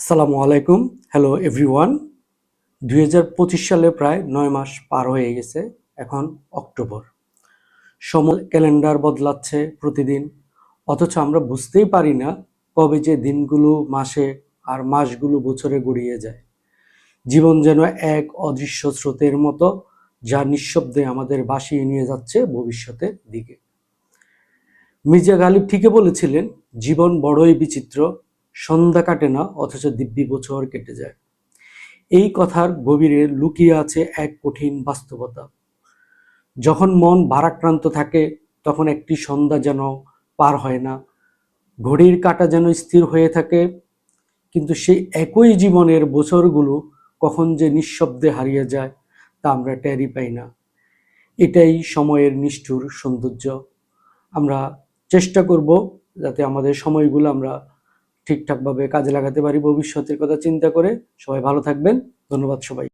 আসসালামু আলাইকুম। Hello everyone দুই হাজার পঁচিশ সালে প্রায় নয় মাস পার হয়ে গেছে। এখন অক্টোবর। সময় ক্যালেন্ডার বদলাচ্ছে প্রতিদিন। অথচ আমরা বুঝতেই পারি না কবে যে দিনগুলো, মাসে আর মাসগুলো বছরে গড়িয়ে যায়। জীবন যেন এক অদৃশ্য স্রোতের মতো যা নিঃশব্দে আমাদের বাসিয়ে নিয়ে যাচ্ছে ভবিষ্যতের দিকে। মির্জা গালিব ঠিকই বলেছিলেন, জীবন বড়ই বিচিত্র সন্ধ্যা কাটে না, অথচ দিব্যি বছর কেটে যায়। এই কথার গভীরে লুকিয়ে আছে এক কঠিন বাস্তবতা। যখন মন ভারাক্রান্ত থাকে, তখন একটি সন্ধ্যা যেন পার হয় না। ঘড়ির কাঁটা যেন স্থির হয়ে থাকে, কিন্তু সেই একই জীবনের বছরগুলো কখন যে নিঃশব্দে হারিয়ে যায়, তা আমরা টেরই পাই না। এটাই সময়ের নিষ্ঠুর সৌন্দর্য। আমরা চেষ্টা করব, যাতে আমাদের সময়গুলো আমরা ঠিকঠাকভাবে কাজে লাগাতে পারি ভবিষ্যতের কথা চিন্তা করে। সবাই ভালো থাকবেন। ধন্যবাদ সবাই